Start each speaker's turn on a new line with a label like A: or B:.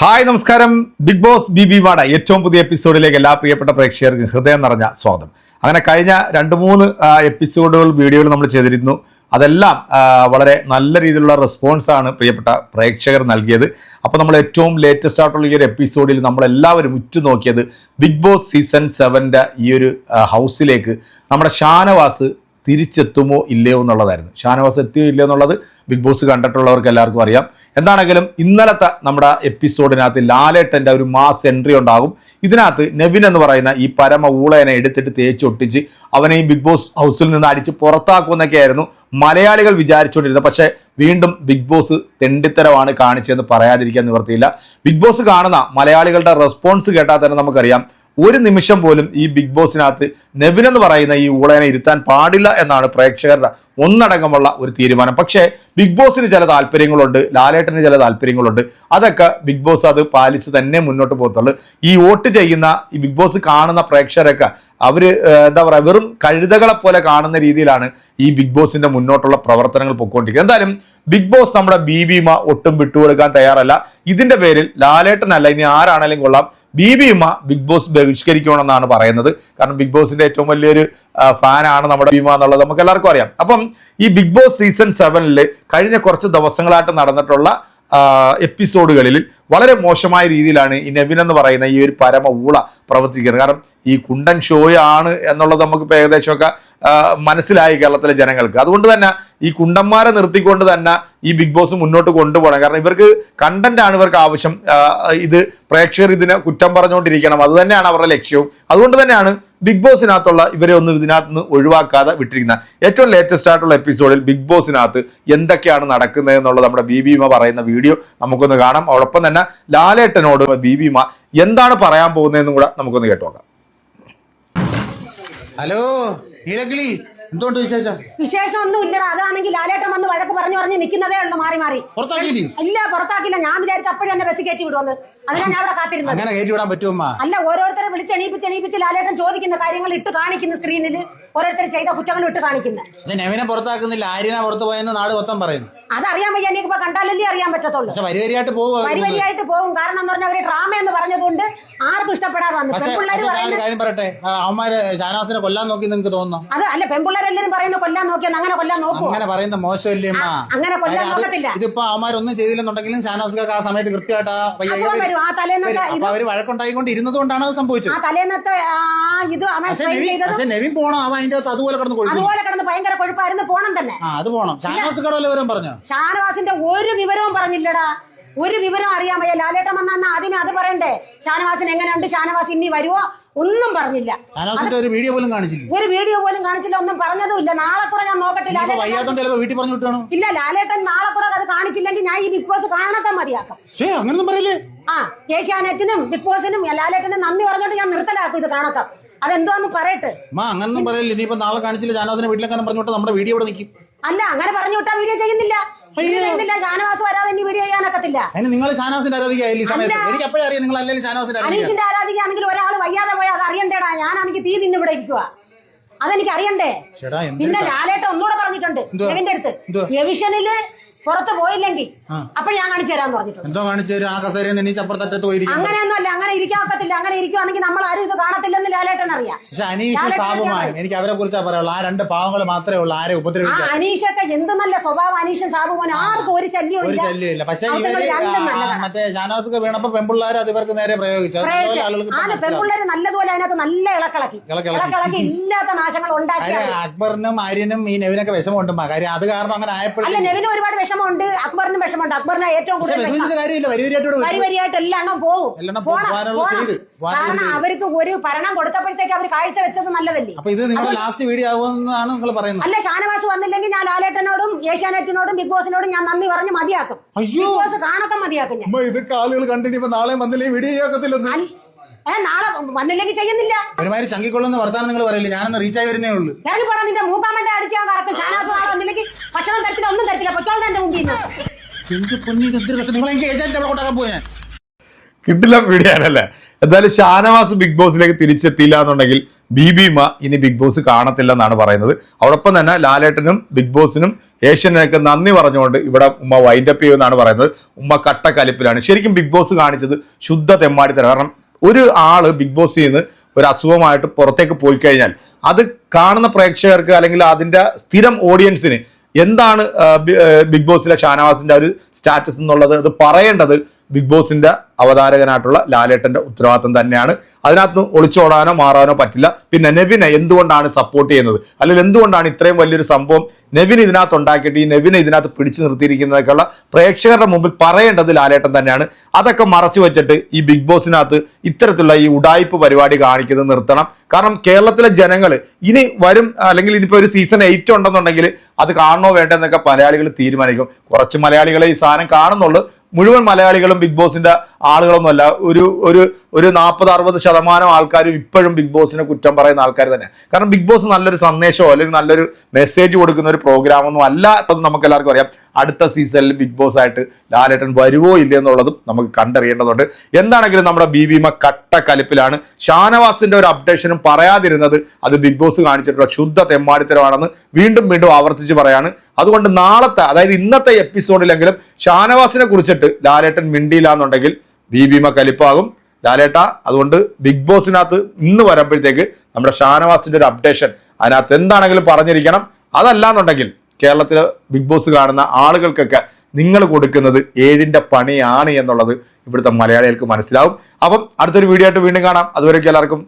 A: Hi നമസ്കാരം. Big boss B B വാട ഏറ്റവും പുതിയ എപ്പിസോഡിലേക്ക് എല്ലാ പ്രിയപ്പെട്ട പ്രേക്ഷകർക്കും ഹൃദയം നിറഞ്ഞ സ്വാഗതം. അങ്ങനെ കഴിഞ്ഞ രണ്ട് മൂന്ന് എപ്പിസോഡുകൾ വീഡിയോകൾ നമ്മൾ ചെയ്തിരുന്നു. അതെല്ലാം വളരെ നല്ല രീതിയിലുള്ള റെസ്പോൺസ് ആണ് പ്രിയപ്പെട്ട പ്രേക്ഷകർ നൽകിയത്. അപ്പോൾ നമ്മൾ ഏറ്റവും ലേറ്റസ്റ്റ് ആയിട്ടുള്ള ഈ ഒരു എപ്പിസോഡിൽ നമ്മളെല്ലാവരും ഉറ്റുനോക്കിയത് ബിഗ് ബോസ് സീസൺ സെവന്റെ ഈ ഒരു ഹൗസിലേക്ക് നമ്മുടെ ഷാനവാസ് തിരിച്ചെത്തുമോ ഇല്ലയോ എന്നുള്ളതായിരുന്നു. ഷാനവാസ് എത്തിയോ ഇല്ലയോ എന്നുള്ളത് ബിഗ് ബോസ് കണ്ടിട്ടുള്ളവർക്ക് എല്ലാവർക്കും അറിയാം. എന്താണെങ്കിലും ഇന്നലത്തെ നമ്മുടെ എപ്പിസോഡിനകത്ത് ലാലേട്ടന്റെ ഒരു മാസ് എൻട്രി ഉണ്ടാകും. ഇതിനകത്ത് നെവിൻ എന്ന് പറയുന്ന ഈ പരമ ഊളേനെ എടുത്തിട്ട് തേച്ചൊട്ടിച്ച് അവനെ ഈ ബിഗ് ബോസ് ഹൗസിൽ നിന്ന് അടിച്ച് പുറത്താക്കുമെന്നൊക്കെയായിരുന്നു മലയാളികൾ വിചാരിച്ചുകൊണ്ടിരുന്നത്. പക്ഷേ വീണ്ടും ബിഗ് ബോസ് തെണ്ടിത്തരമാണ് കാണിച്ചതെന്ന് പറയാതിരിക്കാൻ നിവർത്തിയില്ല ബിഗ് ബോസ് കാണുന്ന മലയാളികളുടെ റെസ്പോൺസ് കേട്ടാൽ തന്നെ നമുക്കറിയാം ഒരു നിമിഷം പോലും ഈ ബിഗ് ബോസിനകത്ത് നെവിൻ എന്ന് പറയുന്ന ഈ ഊളനെ ഇരുത്താൻ പാടില്ല എന്നാണ് പ്രേക്ഷകരുടെ ഒന്നടങ്കമുള്ള ഒരു തീരുമാനം. പക്ഷേ ബിഗ് ബോസിന് ചില താല്പര്യങ്ങളുണ്ട് ലാലേട്ടന് ചില താല്പര്യങ്ങളുണ്ട്. അതൊക്കെ ബിഗ് ബോസ് അത് പാലിച്ച് തന്നെ മുന്നോട്ട് പോകത്തുള്ളൂ. ഈ വോട്ട് ചെയ്യുന്ന ഈ ബിഗ് ബോസ് കാണുന്ന പ്രേക്ഷകരൊക്കെ അവർ എന്താ പറയുക വെറും കഴുതകളെ പോലെ കാണുന്ന രീതിയിലാണ് ഈ ബിഗ് ബോസിന്റെ മുന്നോട്ടുള്ള പ്രവർത്തനങ്ങൾ പൊയ്ക്കൊണ്ടിരിക്കുന്നത് എന്തായാലും ബിഗ് ബോസ് നമ്മുടെ ബി ബിമ ഒട്ടും വിട്ടുകൊടുക്കാൻ തയ്യാറല്ല. ഇതിന്റെ പേരിൽ ലാലേട്ടനല്ല ഇനി ആരാണെങ്കിലും കൊള്ളാം. ബി ബി ഉമ്മ ബിഗ് ബോസ് ബഹിഷ്കരിക്കണമെന്നാണ് പറയുന്നത്. കാരണം ബിഗ് ബോസിന്റെ ഏറ്റവും വലിയൊരു ഫാനാണ് നമ്മുടെ ഭീമ എന്നുള്ളത് നമുക്ക് എല്ലാവർക്കും അറിയാം. അപ്പം ഈ ബിഗ് ബോസ് സീസൺ സെവനിൽ കഴിഞ്ഞ കുറച്ച് ദിവസങ്ങളായിട്ട് നടന്നിട്ടുള്ള എപ്പിസോഡുകളിൽ വളരെ മോശമായ രീതിയിലാണ് ഈ നെവിൻ എന്ന് പറയുന്ന ഈ ഒരു പരമ ഊള പ്രവർത്തിക്കുന്നത്. കാരണം ഈ കുണ്ടൻ ഷോയാണ് എന്നുള്ളത് നമുക്ക് ഏകദേശമൊക്കെ മനസ്സിലായി കേരളത്തിലെ ജനങ്ങൾക്ക്. അതുകൊണ്ട് തന്നെ ഈ കുണ്ടന്മാരെ നിർത്തിക്കൊണ്ട് തന്നെ ഈ ബിഗ് ബോസ് മുന്നോട്ട് കൊണ്ടുപോകണം. കാരണം ഇവർക്ക് കണ്ടന്റ് ആണ് ഇവർക്ക് ആവശ്യം. ഇത് പ്രേക്ഷകർ ഇതിനെ കുറ്റം പറഞ്ഞുകൊണ്ടിരിക്കണം. അത് തന്നെയാണ് അവരുടെ ലക്ഷ്യവും. അതുകൊണ്ട് തന്നെയാണ് ബിഗ് ബോസിനകത്തുള്ള ഇവരെ ഒന്നും ഇതിനകത്ത് നിന്ന് ഒഴിവാക്കാതെ വിട്ടിരിക്കുന്നത്. ഏറ്റവും ലേറ്റസ്റ്റ് ആയിട്ടുള്ള എപ്പിസോഡിൽ ബിഗ് ബോസിനകത്ത് എന്തൊക്കെയാണ് നടക്കുന്നത് എന്നുള്ള നമ്മുടെ ബി ബിമ പറയുന്ന വീഡിയോ നമുക്കൊന്ന് കാണാം. അതോടൊപ്പം തന്നെ ലാലേട്ടനോട് ബി മാ എന്താണ് പറയാൻ പോകുന്നതെന്നും കൂടെ നമുക്കൊന്ന് കേട്ടു നോക്കാം
B: ഹലോ നീലക്കിളി എന്തുകൊണ്ട് വിശേഷം?
C: വിശേഷം ഒന്നും ഇല്ലടാ അതാണെങ്കിൽ ലാലേട്ടൻ വന്ന് വഴക്ക് പറഞ്ഞു പറഞ്ഞ് നിൽക്കുന്നതേ ഉള്ളൂ മാറി മാറി.
B: പുറത്താക്കിയില്ലേ?
C: ഇല്ല പുറത്താക്കില്ല ഞാൻ വിചാരിച്ച അപ്പോഴും എന്നെ ബസ് കയറ്റി വിടുവന്ന്. അതിനാ ഞാൻ അവിടെ കാത്തിരുന്നത്.
B: അങ്ങനെ കയറ്റി വിടാൻ പറ്റുമ്മ
C: അല്ല ഓരോരുത്തരെ വിളിച്ചെണീപ്പിച്ച് എണീപ്പിച്ച് ലാലേട്ടൻ ചോദിക്കുന്ന കാര്യങ്ങൾ ഇട്ട് കാണിക്കുന്ന സ്ക്രീനിൽ ഓരോരുത്തർ ചെയ്ത കുറ്റങ്ങൾ ഇട്ട്
B: നെവിനെ പുറത്താക്കുന്നില്ല? ആര്യനെ പുറത്ത് പോയെന്ന് നാട് മൊത്തം പറയുന്നു.
C: അതറിയാൻ വയ്യ എനിക്കിപ്പോ കണ്ടാലല്ലേ അറിയാൻ പറ്റത്തുള്ളൂ.
B: പക്ഷെ വരിവരിയായിട്ട്
C: പോകും വരിവരിയായിട്ട് പോകും കാരണം എന്ന് പറഞ്ഞാൽ അവർ ഡ്രാമ എന്ന് പറഞ്ഞതുകൊണ്ട് ആർക്കും ഇഷ്ടപ്പെടാതെ വന്നു. പെൺപിള്ളേർ പറയുന്നത്
B: കാര്യം പറയട്ടെ? ആ, അവന്മാര് ഷാനാസിനെ കൊല്ലാൻ നോക്കി നിങ്ങൾക്ക് തോന്നുന്നു?
C: അത് അല്ല പെൺപിള്ളേരെല്ലാരും പറയുന്നു കൊല്ലാൻ നോക്കിയാൽ അങ്ങനെ കൊല്ലാൻ നോക്കൂ
B: അങ്ങനെ പറയുന്ന മോശമല്ലേ അമ്മ?
C: അങ്ങനെ കൊല്ലാൻ നോക്കത്തില്ല.
B: ഇതിപ്പോ അവന്മാരൊന്നും ചെയ്തില്ലെന്നുണ്ടെങ്കിലും ഷാനാസ്ക്ക് ആ സമയത്ത് കൃത്യമായിട്ട് ആ
C: വരും. ആ തലേന്നത്തെ ഇത്
B: അവർ വഴക്കുണ്ടായിക്കൊണ്ട് ഇരുന്നത് കൊണ്ടാണ് അത് സംഭവിച്ചത്.
C: ആ തലേന്നത്തെ ആ ഇത് അവൻ
B: പക്ഷെ
C: സ്ട്രെയിൻ
B: നെവിൻ
C: ചെയ്തത്
B: പക്ഷെ നെവിൻ പോണം? അവൻ അതിന്റെ അകത്ത് അതുപോലെ കടന്ന് കൊഴുക്കും
C: അതുപോലെ കിടന്ന് ഭയങ്കര കൊഴുപ്പായിരുന്നു പോണം തന്നെ.
B: ആ അത് പോണം. ഷാനവാസ് കടവല്ല വിവരം പറഞ്ഞോ?
C: ഷാനവാസിന്റെ ഒരു വിവരവും പറഞ്ഞില്ലടാ. ഒരു വിവരം അറിയാൻ വയ്യ. ലാലേട്ടൻ വന്നാ ആദ്യമേ അത് പറയണ്ടേ? ഷാനവാസിന് എങ്ങനെയുണ്ട്? ഷാനവാസ് ഇനി വരുവോ? ഒന്നും പറഞ്ഞില്ല.
B: ഒരു വീഡിയോ പോലും കാണിച്ചില്ല.
C: ഒരു വീഡിയോ പോലും കാണിച്ചില്ല ഒന്നും പറഞ്ഞതുമില്ല. നാളെ കൂടെ ഞാൻ നോക്കട്ടെ
B: ഇപ്പൊ
C: ലാലേട്ടൻ
B: വയ്യാത്തോണ്ട് വീട്ടിൽ പറഞ്ഞു വിട്ടാണോ?
C: ഇല്ല ലാലേട്ടൻ നാളെ കൂടെ അത് കാണിച്ചില്ലെങ്കിൽ ഞാൻ ഈ ബിഗ് ബോസ് കാണാത്ത മതിയാക്കാം.
B: ശേ അങ്ങനൊന്നും പറയില്ലേ?
C: ആ ഏഷ്യാനെറ്റിനും ബിഗ് ബോസിനും ലാലേട്ടനും നന്ദി പറഞ്ഞോണ്ട് ഞാൻ നിർത്തലാക്കും ഇത് കാണാക്കാം അതെന്തോന്ന് പറയട്ടെ.
B: മാ അങ്ങനൊന്നും പറയില്ല ഇനിയിപ്പോ നാളെ കാണിച്ചില്ല. ഷാനാസിനെ വീട്ടിലേക്കാനും പറഞ്ഞു വിട്ടാൽ നമ്മുടെ വീഡിയോ ഇവിടെ നിൽക്കും.
C: അല്ല അങ്ങനെ പറഞ്ഞു വിട്ടാ വീഡിയോ ചെയ്യുന്നില്ല. വീഡിയോ ചെയ്യുന്നില്ല. ഷാനവാസ് വരാതെ ഇനി വീഡിയോ ചെയ്യാനൊക്കത്തില്ല.
B: അതിന് നിങ്ങൾ ഷാനവാസിന്റെ ആരാധികയായില്ല ഈ സമയത്ത്. എനിക്ക് എപ്പോഴും അറിയാം നിങ്ങൾ അല്ലെങ്കിൽ ഷാനാസിന്റെ ആരാധിക.
C: അനീഷിന്റെ ആരാധികയാണെങ്കിൽ ഒരാൾ വയ്യാതെ പോയാൽ അത് അറിയണ്ടേടാ. ഞാനാണെങ്കിൽ തീ തിന്ന് ഇവിടെ ഇരിക്കുക അതെനിക്ക് അറിയണ്ടേ?
B: ചേട്ടാ എന്ത്
C: പിന്നെ ലാലേട്ട ഒന്നുകൂടെ പറഞ്ഞിട്ടുണ്ട്? എവിന്റെ അടുത്ത്? എവിഷനിൽ പുറത്ത് പോയില്ലെങ്കിൽ
B: അപ്പൊ
C: അപ്പോൾ ഞാൻ കാണിച്ചു തരാൻ പറഞ്ഞിട്ടുണ്ട്.
B: എന്തോ കാണിച്ചു തരും? ആ കസേരയിൽ നിന്ന് എണീച്ച് അപ്പുറത്തറ്റത്ത് പോയിരിക്കും
C: അങ്ങനെയൊന്നും അല്ല അങ്ങനെ ഇരിക്കാൻ ഒക്കത്തില്ല അങ്ങനെ ഇരിക്കുവാണെങ്കിൽ നമ്മൾ ആരും ഇത് കാണത്തില്ലെന്ന് ലാലേട്ടൻ അറിയാം.
B: പക്ഷെ അനീഷ്
C: ലാലേട്ടൻ
B: എനിക്ക് അവരെ കുറിച്ചാ പറയുള്ളൂ ആ രണ്ട് പാവങ്ങൾ മാത്രമേ ഉള്ളൂ ആരെ
C: ആ
B: ഉപദ്രവിക്കാൻ
C: അനീഷൊക്കെ എന്ത് നല്ല സ്വഭാവം അനീഷൻ സാബുമോൻ ആർക്കും ഒരു ശല്യവും
B: ഒരു
C: ഇല്ല.
B: ശല്യമില്ല പക്ഷെ ഇവർ
C: രണ്ടും
B: ആ,
C: നല്ലതാണ്.
B: മറ്റേ ഷാനാസൊക്കെ വീണപ്പോ പെമ്പിള്ളാർ അത് ഇവർക്ക് നേരെ പ്രയോഗിച്ചു. അത് ആളുകൾക്ക് മനസ്സിലാവും.
C: പെൺപിള്ളേര് നല്ലതുപോലെ അതിനകത്ത് നല്ല ഇളക്കിളക്കി.
B: ഇളക്കിളക്കി.
C: ഇളക്കിളക്കി ഇല്ലാത്ത നാശങ്ങൾ ഉണ്ടാക്കിയ
B: കാര്യം അക്ബറിനും ആര്യനും ഈ നെവിനൊക്കെ വിഷമമുണ്ട്. കാര്യം അത് കാരണം അങ്ങനെ
C: അല്ല
B: ആയപ്പോഴത്തേക്കും
C: നെവിന് ഒരുപാട് വിഷമമുണ്ട് അക്ബറിന് വിഷമമുണ്ട്. അക്ബറിനെ ഏറ്റവും കൂടുതൽ വരി വരിയായിട്ട് എല്ലാം
B: പോകും
C: കാരണം അവർക്ക് ഒരു ഭരണം കൊടുത്തപ്പോഴത്തേക്ക് അവർ കാഴ്ച വെച്ചത് നല്ലതല്ലേ?
B: ഇത്
C: അല്ല ഷാനവാസ് വന്നില്ലെങ്കിൽ ഞാൻ ലാലേട്ടനോടും ഏഷ്യാനെറ്റിനോടും ബിഗ് ബോസിനോടും ഞാൻ നന്ദി പറഞ്ഞ് മതിയാക്കും. ബിഗ് ബോസ് കാണാത്ത മതിയാക്കും
B: ഇതൊക്കെ ആളുകൾ കണ്ടിട്ട് നാളെ വന്നില്ലേ? വീഡിയോ
C: നാളെ വന്നില്ലെങ്കിൽ ചെയ്യുന്നില്ല.
B: ഒരുമാതിരി ചങ്കിക്കൊള്ളുന്ന വർത്താനം നിങ്ങൾ പറയില്ല? ഞാനൊന്ന് റീച്ചായി വരുന്നേ ഉള്ളൂ.
C: ഇറങ്ങി പോടാ നിന്റെ മൂക്കാമണ്ട അടിച്ചാൽ കറക്കും. ചാനാസ് നാളെ വന്നില്ലെങ്കിൽ ഭക്ഷണം തരത്തില്ല ഒന്നും തരത്തില്ല. പൊയ്ക്കോളുടെ എന്റെ മുമ്പിൽ നിന്ന്.
B: എന്ത് പൊന്നിന് എന്തൊരു കഷ്ടം നിങ്ങൾ എനിക്ക് ഏഷ്യാനെറ്റ് അവിടെ കൊണ്ടാക്കാൻ പോയി?
A: കിട്ടില്ല വീഡിയോ എന്തായാലും ഷാനവാസ് ബിഗ് ബോസിലേക്ക് തിരിച്ചെത്തിയില്ല എന്നുണ്ടെങ്കിൽ ബീബിമ ഇനി ബിഗ് ബോസ് കാണത്തില്ല എന്നാണ് പറയുന്നത്. അതോടൊപ്പം തന്നെ ലാലേട്ടനും ബിഗ് ബോസിനും ഏഷ്യനൊക്കെ നന്ദി പറഞ്ഞുകൊണ്ട് ഇവിടെ ഉമ്മ വൈൻഡപ്പ് ചെയ്യുമെന്നാണ് പറയുന്നത്. ഉമ്മ കട്ടക്കലിപ്പിലാണ് ശരിക്കും ബിഗ് ബോസ് കാണിച്ചത് ശുദ്ധ തെമ്മാടിത്തരം. കാരണം ഒരു ആൾ ബിഗ് ബോസിൽ നിന്ന് ഒരു അസുഖമായിട്ട് പുറത്തേക്ക് പോയി കഴിഞ്ഞാൽ അത് കാണുന്ന പ്രേക്ഷകർക്ക് അല്ലെങ്കിൽ അതിന്റെ സ്ഥിരം ഓഡിയൻസിന് എന്താണ് ബിഗ് ബോസിലെ ഷാനവാസിന്റെ ഒരു സ്റ്റാറ്റസ് എന്നുള്ളത് അത് പറയേണ്ടത് ബിഗ് ബോസിന്റെ അവതാരകനായിട്ടുള്ള ലാലേട്ടന്റെ ഉത്തരവാദിത്തം തന്നെയാണ്. അതിനകത്ത് ഒളിച്ചോടാനോ മാറാനോ പറ്റില്ല. പിന്നെ നെവിനെ എന്തുകൊണ്ടാണ് സപ്പോർട്ട് ചെയ്യുന്നത്? അല്ലെങ്കിൽ എന്തുകൊണ്ടാണ് ഇത്രയും വലിയൊരു സംഭവം നെവിൻ ഇതിനകത്ത് ഉണ്ടാക്കിയിട്ട് ഈ നെവിനെ ഇതിനകത്ത് പിടിച്ചു നിർത്തിയിരിക്കുന്നതൊക്കെയുള്ള പ്രേക്ഷകരുടെ മുമ്പിൽ പറയേണ്ടത് ലാലേട്ടൻ തന്നെയാണ്. അതൊക്കെ മറച്ചു വെച്ചിട്ട് ഈ ബിഗ് ബോസിനകത്ത് ഇത്തരത്തിലുള്ള ഈ ഉടായ്പ പരിപാടി കാണിക്കുന്നത് നിർത്തണം. കാരണം കേരളത്തിലെ ജനങ്ങൾ ഇനി വരും അല്ലെങ്കിൽ ഇനിയിപ്പോൾ ഒരു സീസൺ എയ്റ്റ് ഉണ്ടെന്നുണ്ടെങ്കിൽ അത് കാണണോ വേണ്ടെന്നൊക്കെ മലയാളികൾ തീരുമാനിക്കും. കുറച്ച് മലയാളികളെ ഈ സാധനം കാണുന്നുള്ളൂ. മുഴുവൻ മലയാളികളും ബിഗ് ബോസിന്റെ ആളുകളൊന്നുമല്ല. ഒരു ഒരു ഒരു നാൽപ്പത് അറുപത് ശതമാനം ആൾക്കാരും ഇപ്പോഴും ബിഗ് ബോസിനെ കുറ്റം പറയുന്ന ആൾക്കാർ തന്നെ. കാരണം ബിഗ് ബോസ് നല്ലൊരു സന്ദേശമോ അല്ലെങ്കിൽ നല്ലൊരു മെസ്സേജ് കൊടുക്കുന്ന ഒരു പ്രോഗ്രാമൊന്നും അല്ല അത് നമുക്ക് എല്ലാവർക്കും അറിയാം. അടുത്ത സീസണിൽ ബിഗ് ബോസ് ആയിട്ട് ലാലേട്ടൻ വരുവോ ഇല്ലേ എന്നുള്ളതും നമുക്ക് കണ്ടറിയേണ്ടതുണ്ട്. എന്താണെങ്കിലും നമ്മുടെ ബി ബിമ കട്ട കലിപ്പിലാണ്. ഷാനവാസിന്റെ ഒരു അപ്ഡേഷനും പറയാതിരുന്നത് അത് ബിഗ് ബോസ് കാണിച്ചിട്ടുള്ള ശുദ്ധ തെമ്മാടിത്തരമാണെന്ന് വീണ്ടും വീണ്ടും ആവർത്തിച്ച് പറയാണ്. അതുകൊണ്ട് നാളത്തെ അതായത് ഇന്നത്തെ എപ്പിസോഡിലെങ്കിലും ഷാനവാസിനെ കുറിച്ചിട്ട് ലാലേട്ടൻ മിണ്ടിയില്ല എന്നുണ്ടെങ്കിൽ ബി ബിമ കലിപ്പാകും. ലാലേട്ട അതുകൊണ്ട് ബിഗ് ബോസിനകത്ത് ഇന്ന് വരുമ്പോഴത്തേക്ക് നമ്മുടെ ഷാനവാസിന്റെ ഒരു അപ്ഡേഷൻ അതിനകത്ത് എന്താണെങ്കിലും പറഞ്ഞിരിക്കണം. അതല്ലാന്നുണ്ടെങ്കിൽ കേരളത്തിലെ ബിഗ് ബോസ് കാണുന്ന ആളുകൾക്കൊക്കെ നിങ്ങൾ കൊടുക്കുന്നത് ഏഴിന്റെ പണിയാണ് എന്നുള്ളത് ഇവിടുത്തെ മലയാളികൾക്ക് മനസ്സിലാവും. അപ്പം അടുത്തൊരു വീഡിയോ ആയിട്ട് വീണ്ടും കാണാം. അതുവരെയൊക്കെ എല്ലാവർക്കും